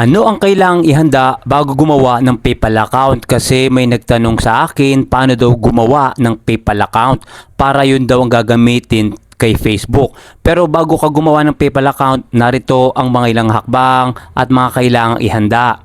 Ano ang kailangang ihanda bago gumawa ng PayPal account? Kasi may nagtanong sa akin paano daw gumawa ng PayPal account para yun daw ang gagamitin kay Facebook. Pero bago ka gumawa ng PayPal account, narito ang mga ilang hakbang at mga kailangang ihanda.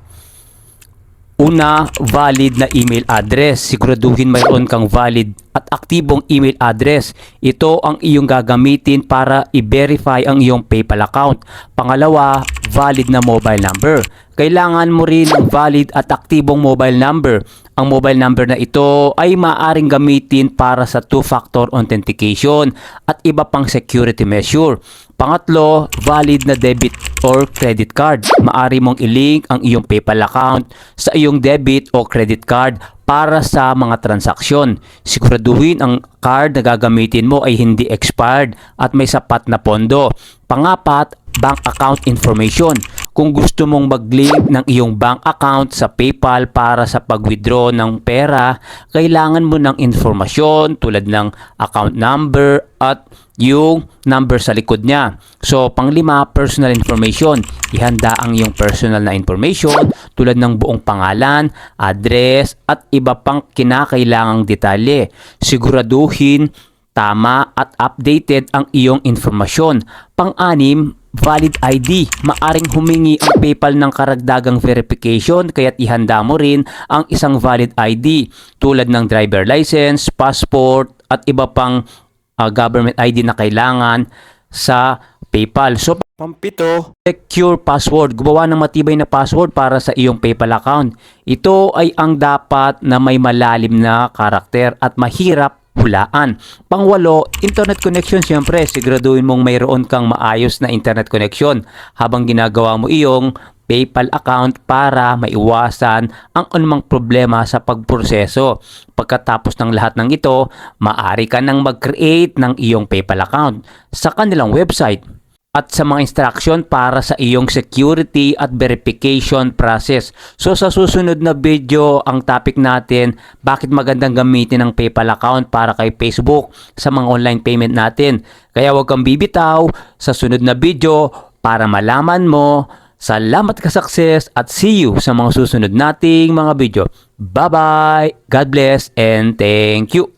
Una, valid na email address. Siguraduhin mayroon kang valid at aktibong email address. Ito ang iyong gagamitin para i-verify ang iyong PayPal account. Pangalawa, valid na mobile number. Kailangan mo rin ng valid at aktibong mobile number. Ang mobile number na ito ay maaring gamitin para sa two-factor authentication at iba pang security measure. Pangatlo, valid na debit or credit card. Maari mong i-link ang iyong PayPal account sa iyong debit o credit card para sa mga transaksyon. Siguraduhin ang card na gagamitin mo ay hindi expired at may sapat na pondo. Pangapat, bank account information. Kung gusto mong mag-link ng iyong bank account sa PayPal para sa pag-withdraw ng pera, kailangan mo ng informasyon tulad ng account number at yung number sa likod niya. So, panglima, personal information. Ihanda ang iyong personal na information tulad ng buong pangalan, address, at iba pang kinakailangang detalye. Siguraduhin tama at updated ang iyong informasyon. Pang-anim, valid ID. Maaring humingi ang PayPal ng karagdagang verification kaya't ihanda mo rin ang isang valid ID tulad ng driver license, passport at iba pang uh, government ID na kailangan sa PayPal. So, Pampito, secure password. Gumawa ng matibay na password para sa iyong PayPal account. Ito ay ang dapat na may malalim na karakter at mahirap hulaan. Pangwalo, internet connection siyempre. Siguraduhin mong mayroon kang maayos na internet connection habang ginagawa mo iyong PayPal account para maiwasan ang anumang problema sa pagproseso. Pagkatapos ng lahat ng ito, maaari ka nang mag-create ng iyong PayPal account sa kanilang website at sa mga instruction para sa iyong security at verification process. So sa susunod na video, ang topic natin, bakit magandang gamitin ang PayPal account para kay Facebook sa mga online payment natin. Kaya huwag kang bibitaw sa sunod na video para malaman mo. Salamat ka success at see you sa mga susunod nating mga video. Bye-bye! God bless and thank you!